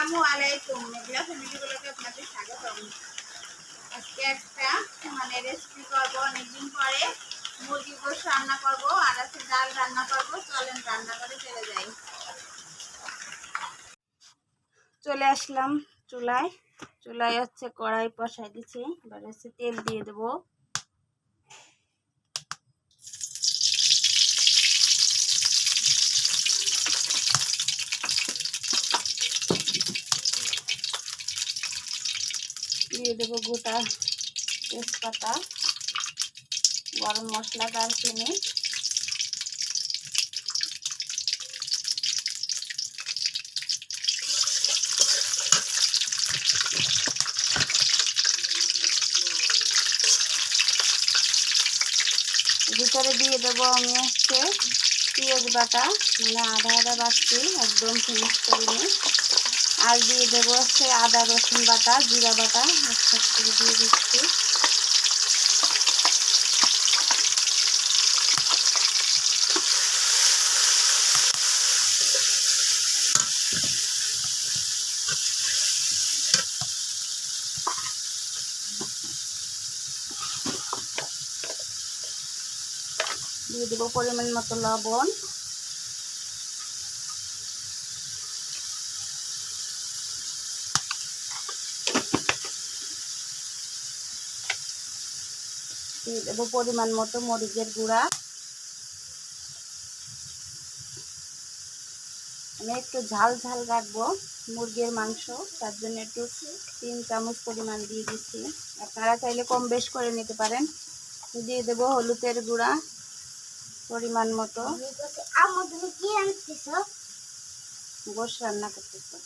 আসসালামু আলাইকুম। মেঘলা ফ্যামিলিগুলোকে আপনাদের স্বাগতম। আজকে একটা মানে রেসিপি অনেকদিন পরে। মুরগি গোশ রান্না করব, আর আছে ডাল রান্না করব। চলেন রান্না করে চলে যাই। চলে আসলাম চুলায়। চুলায় হচ্ছে কড়াই বসাই দিচ্ছি এবার হচ্ছে তেল দিয়ে দেবো। দিয়ে দেবো গোটা তেজপাতা, গরম মশলা, দারচিনি। ভিতরে দিয়ে দেবো আমি হচ্ছে পেঁয়াজ বাটা মানে আধা আধা বাটছি একদম ফিনিশ করিনি আর দিয়ে দেবো হচ্ছে আদা, রসুন বাটা, জিরা বাটা, একসাথে দিয়ে দিচ্ছি। দিয়ে দেবো পরিমাণ মতো লবণ। দিয়ে দেবো পরিমাণ মতো মরিচের গুঁড়া। আমি একটু ঝাল ঝাল রাখব মুরগির মাংস তার জন্য একটু তিন চামচ পরিমাণ দিয়ে দিচ্ছি। আপনারা চাইলে কম বেশ করে নিতে পারেন। দিয়ে দেবো হলুদের গুঁড়া পরিমাণ মতো। গোশ রান্না করতেছে।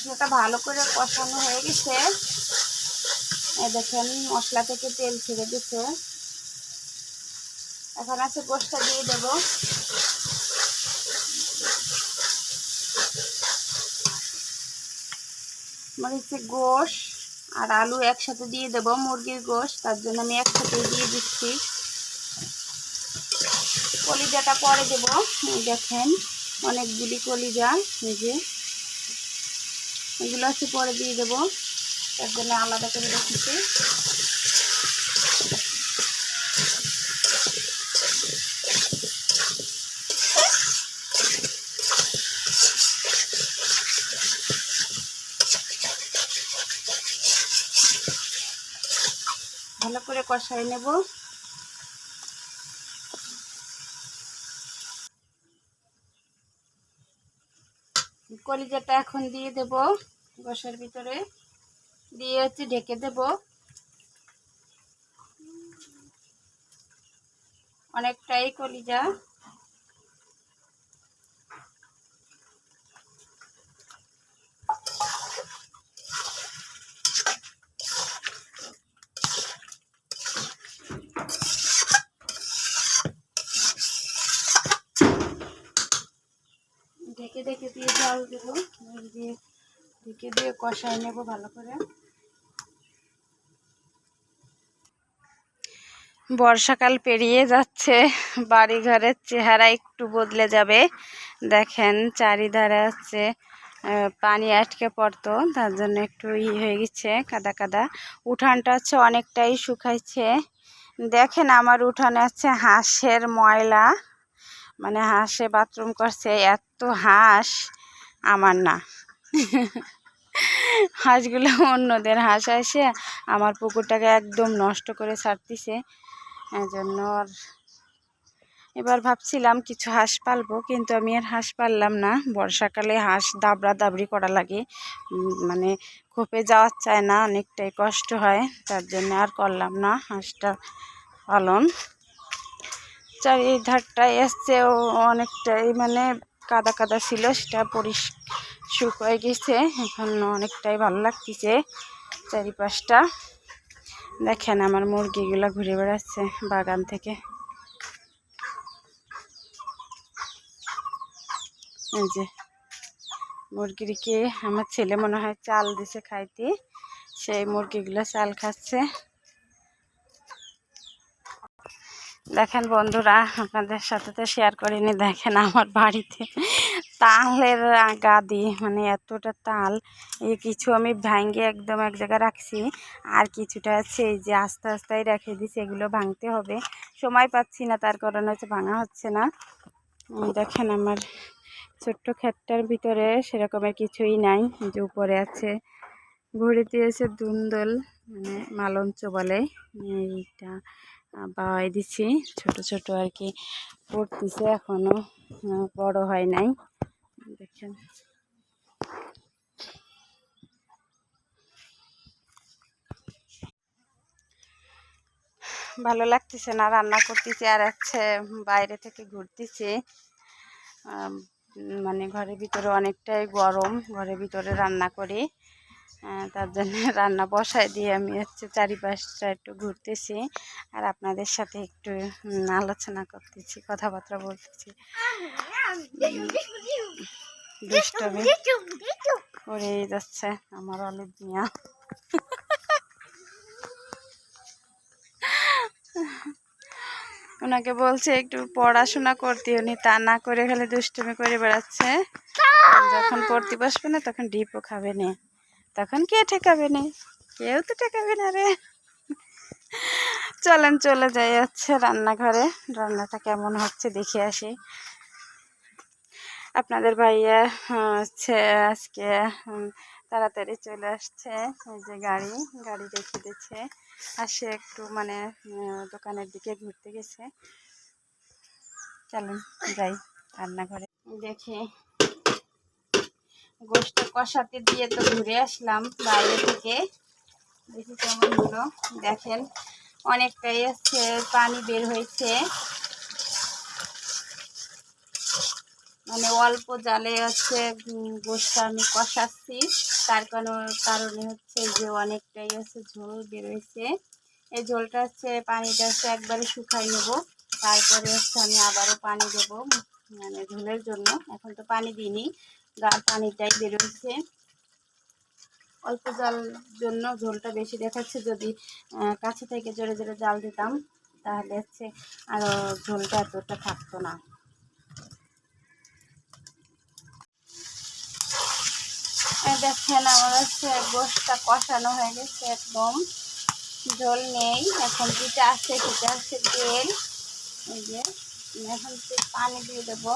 মশলাটা ভালো করে কষানো হয়ে গেছে। দেখেন, মশলা থেকে তেল ছেড়ে দিচ্ছে। এখন আছে গোষ্ঠটা দিয়ে দেব। মানে হচ্ছে গোশ আর আলু একসাথে দিয়ে দেব, মুরগির গোশ। তার জন্য আমি একসাথে দিয়ে দিচ্ছি। কলিজাটা পরে দেব। দেখেন, অনেকগুলি কলিজা যে। এগুলো হচ্ছে পরে দিয়ে দেবো। তার জন্য আলাদা করে রেখেছি। ভালো করে কষাই নেব। কলিজাটা এখন দিয়ে দেব গোসের ভিতরে। দিয়ে হচ্ছে ঢেকে দেব। অনেকটাই কলিজা। ঢেকে ঢেকে দিয়ে জল দেবো দিয়ে ঢেকে দিয়ে কষাই নেব ভালো করে। বর্ষাকাল পেরিয়ে যাচ্ছে বাড়ি ঘরের চেহারা একটু বদলে যাবে। দেখেন চারিধারে হচ্ছে পানি আটকে পড়তো, তার জন্য একটু ই হয়ে গেছে, কাদা কাদা। উঠানটা হচ্ছে অনেকটাই শুকাইছে। দেখেন আমার উঠানে আছে হাঁসের ময়লা মানে হাঁসে বাথরুম করছে, এত হাঁস। আমার না। হাঁসগুলো অন্যদের হাঁস এসে আমার পুকুরটাকে একদম নষ্ট করে ছাড়তিছে। এই জন্য আর এবার ভাবছিলাম কিছু হাঁস পালবো, কিন্তু আমি আর হাঁস পারলাম না। বর্ষাকালে হাঁস দাবড়া দাবড়ি করা লাগে মানে খোপে যাওয়ার চায় না, অনেকটাই কষ্ট হয়, তার জন্য আর করলাম না হাঁসটা পালন। চারিধারটায় এসছে ও অনেকটাই মানে কাদা কাদা ছিল, সেটা পরিষ শুকিয়ে গেছে। এখন অনেকটাই ভালো লাগতেছে চারিপাশটা। দেখেন আমার মুরগিগুলো ঘুরে বেড়াচ্ছে বাগান থেকে। এই যে মুরগিকে আমার ছেলে মনে হয় চাল দিছে খাইতে। সেই মুরগিগুলো চাল খাচ্ছে। দেখেন বন্ধুরা, আপনাদের সাথে তো শেয়ার করিনি, দেখেন আমার বাড়িতে তালের গাদি মানে এতটা তাল, এই কিছু আমি ভাঙ্গে একদম এক জায়গায় রাখছি। আর কিছুটা আছে, এই যে আস্তে আস্তেই রেখে দিছি, এগুলো ভাঙতে হবে। সময় পাচ্ছি না, তার কারণে হচ্ছে ভাঙা হচ্ছে না। দেখেন আমার ছোট্ট ক্ষেতটার ভিতরে সেরকমের কিছুই নাই যে উপরে আছে ভরে দিয়েছে দুন্দল মানে মালঞ্চ বলে, এইটা। বাওয়াই দিছি। ছোট ছোট আর কি পড়তেছে এখনও। বড় হয় নাই। দেখেন। ভালো লাগতেছে না, রান্না করতেছি আর হচ্ছে বাইরে থেকে ঘুরতেছি। মানে ঘরের ভিতরে অনেকটাই গরম, ঘরের ভিতরে রান্না করি। তার জন্য রান্না বসায় দিয়ে আমি হচ্ছে চারিপাশটা একটু ঘুরতেছি আর আপনাদের সাথে একটু আলোচনা করতেছি, কথাবার্তা বলতেছি। দুষ্টমি করেই যাচ্ছে আমার অলিভ মিয়া। ওনাকে বলছে একটু পড়াশোনা করতে, উনি তা না করে খালি দুষ্টুমি করে বেড়াচ্ছে। যখন পড়তে বসবে না, তখন ডিপও খাবে না। তখন কে ঠেকাবে না? কেউ তো ঠেকাবে না রে। চলেন, চলে যাই হচ্ছে রান্নাঘরে। রান্নাটা কেমন হচ্ছে দেখে আসি। আপনাদের ভাইয়া হচ্ছে আজকে তাড়াতাড়ি চলে আসছে। এই যে গাড়ি গাড়ি রেখে দিচ্ছে। আর সে একটু মানে দোকানের দিকে ঘুরতে গেছে। চলেন যাই রান্নাঘরে। দেখি। গোষ্ঠ কষাতে দিয়ে তো ঘুরে আসলাম বাইরে থেকে। দেখি কেমন হলো। দেখেন, অনেকটাই হচ্ছে পানি বের হয়েছে। মানে অল্প জালে হচ্ছে গোশটা আমি কষাচ্ছি। তার কারণে হচ্ছে যে অনেকটাই হচ্ছে ঝোল বেরোয়েছে এই ঝোলটা হচ্ছে পানিটা হচ্ছে একবারে শুকাই নেব। তারপরে হচ্ছে আমি আবারও পানি দেবো মানে ঝোলের জন্য। এখন তো পানি দিইনি। গা পানিটাই বেরোচ্ছে অল্প জাল জন্য ঝোলটা বেশি দেখাচ্ছে যদি কাছে থেকে জোরে জোরে জাল দিতাম, তাহলে হচ্ছে আরও ঝোলটা এতটা থাকতো না। দেখেন আমার হচ্ছে গোশটা কষানো হয়ে গেছে একদম। ঝোল নেই, এখন যেটা আছে সেটা হচ্ছে তেল। এই যে, এখন পানি দিয়ে দেবো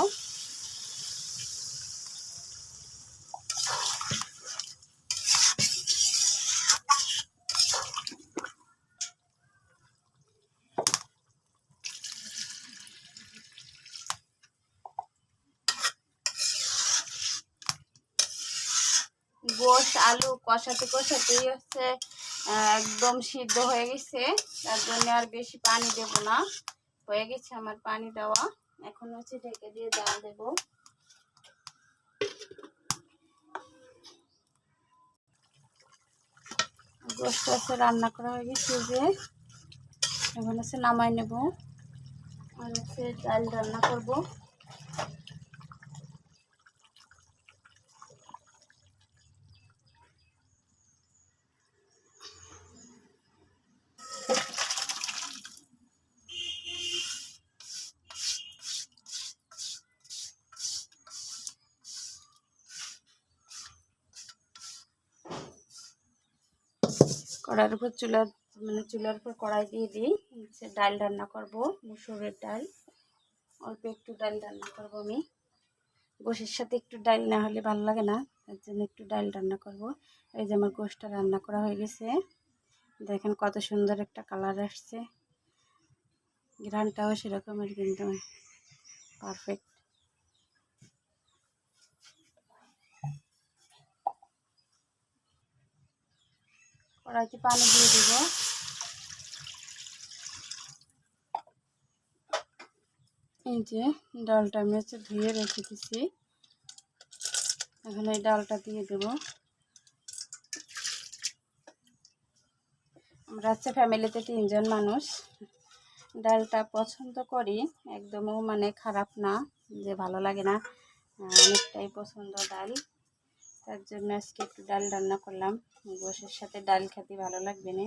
গোশ আলু কষাতে কষাতেই হচ্ছে একদম সিদ্ধ হয়ে গেছে। তার জন্য আর বেশি পানি দেব না। হয়ে গেছে আমার পানি দেওয়া। এখন হচ্ছে ঢেকে দিয়ে জাল দেব। গোশটা হচ্ছে রান্না করা হয়ে গেছে যে। এখন হচ্ছে নামাই নেব। আর হচ্ছে ডাল রান্না করব। কড়াইয়ের উপর চুলা মানে চুলার উপর কড়াই দিয়ে দিই। হচ্ছে ডাল রান্না করব, মুসুরের ডাল। অল্প একটু ডাল রান্না করব আমি। গোশের সাথে একটু ডাল না হলে ভালো লাগে না, তার জন্য একটু ডাল রান্না করব। এই যে আমার গোশটা রান্না করা হয়ে গেছে। দেখেন কত সুন্দর একটা কালার আসছে। ঘ্রানটাও সেরকমের কিন্তু পারফেক্ট কড়াইতে পানি দিয়ে দেব। এই যে ডালটা আমি হচ্ছে ধুয়ে রেখে দিছি। এখন এই ডালটা দিয়ে দেব। আমরা হচ্ছে ফ্যামিলিতে তিনজন মানুষ। ডালটা পছন্দ করি, একদমও মানে খারাপ না, যে ভালো লাগে না অনেকটাই পছন্দ ডাল। তার জন্য আজকে একটু ডাল রান্না করলাম। গোশের সাথে ডাল খেতে ভালো লাগবে না।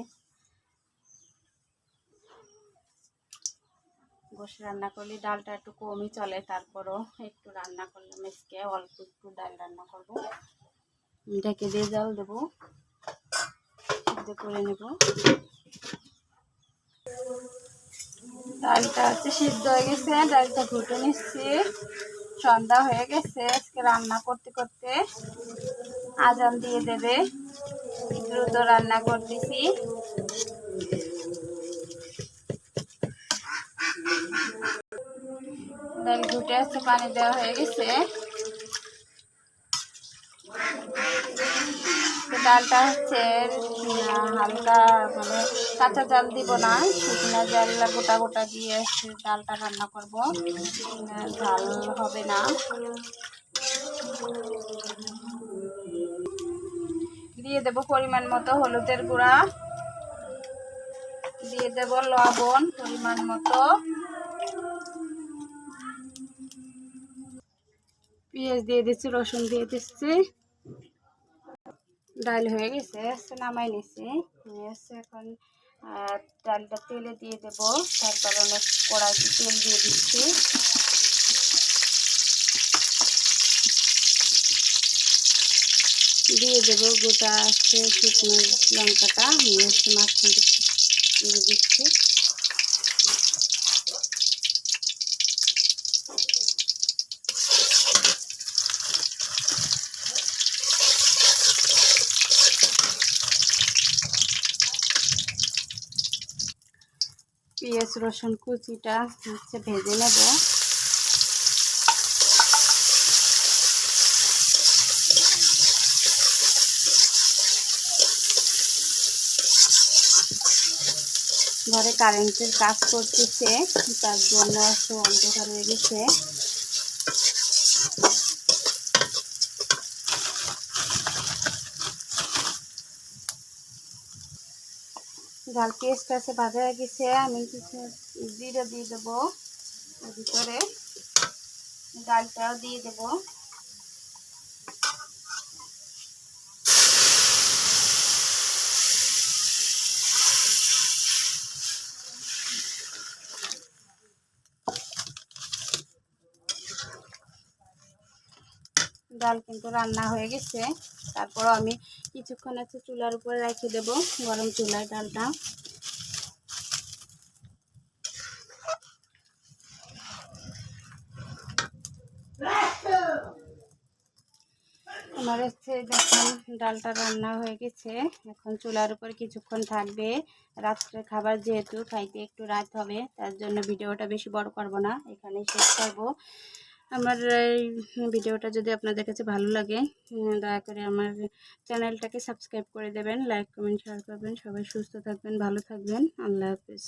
গোশ রান্না করলে ডালটা একটু কমই চলে, তারপরও একটু রান্না করলাম আজকে, অল্প একটু ডাল রান্না করব। ঢেকে দিয়ে জল দেবো করে নেব। ডালটা হচ্ছে সিদ্ধ হয়ে গেছে, ডালটা ঘুটে নিচ্ছি। সন্ধ্যা হয়ে গেছে, আজকে রান্না করতে করতে আজান দিয়ে দেবে। দ্রুত রান্না করতেছি। ঘুটে আছে, পানি দেওয়া হয়ে গেছে। ডালটা হচ্ছে হালকা মানে কাঁচা জাল দিব না শুকনো জাল গোটা গোটা দিয়ে ডালটা রান্না করব। আহ, ঝাল হবে না। দিয়ে দেব পরিমাণ মতো হলুদের গুঁড়া। দিয়ে দেব লবণ পরিমাণ মতো। পেঁয়াজ দিয়ে দিচ্ছি, রসুন দিয়ে দিচ্ছি। ডাল হয়ে গেছে নামাই নিছি। নিয়ে এসে এখন ডালটা তেলে দিয়ে দেব, তারপর অনেক কড়াইতে তেল দিয়ে দিচ্ছি। দিয়ে দেব গোটা আছে, শুকনো লঙ্কাটা নিয়ে থেকে দিয়ে দিচ্ছি। পেঁয়াজ, রসুন কুচিটা হচ্ছে ভেজে নেব। ঘরে কারেন্টের কাজ করতেছে, তার জন্য একটু অন্ধকার হয়ে গেছে। ডাল পেস্ট আছে ভাজা হয়ে গেছে, আমি কিছু জিরে দিয়ে দেবো। ভিতরে ডালটাও দিয়ে দেবো। ডাল কিন্তু রান্না হয়ে গেছে। তারপর আমি কিছুক্ষণ আছে চুলার উপরে রেখে দেবো, গরম চুলায় ডালটা। আমার হচ্ছে যখন ডালটা রান্না হয়ে গেছে। এখন চুলার উপর কিছুক্ষণ থাকবে। রাত্রে খাবার যেহেতু খাইতে একটু রাত হবে, তার জন্য ভিডিওটা বেশি বড় করব না। এখানে শেষ করব। আমার, এই, ভিডিওটা যদি আপনাদের কাছে ভালো লাগে দয়া করে আমার চ্যানেলটাকে সাবস্ক্রাইব করে দেবেন, লাইক, কমেন্ট শেয়ার করবেন, সবাই সুস্থ থাকবেন, ভালো থাকবেন, আল্লাহ হাফিজ।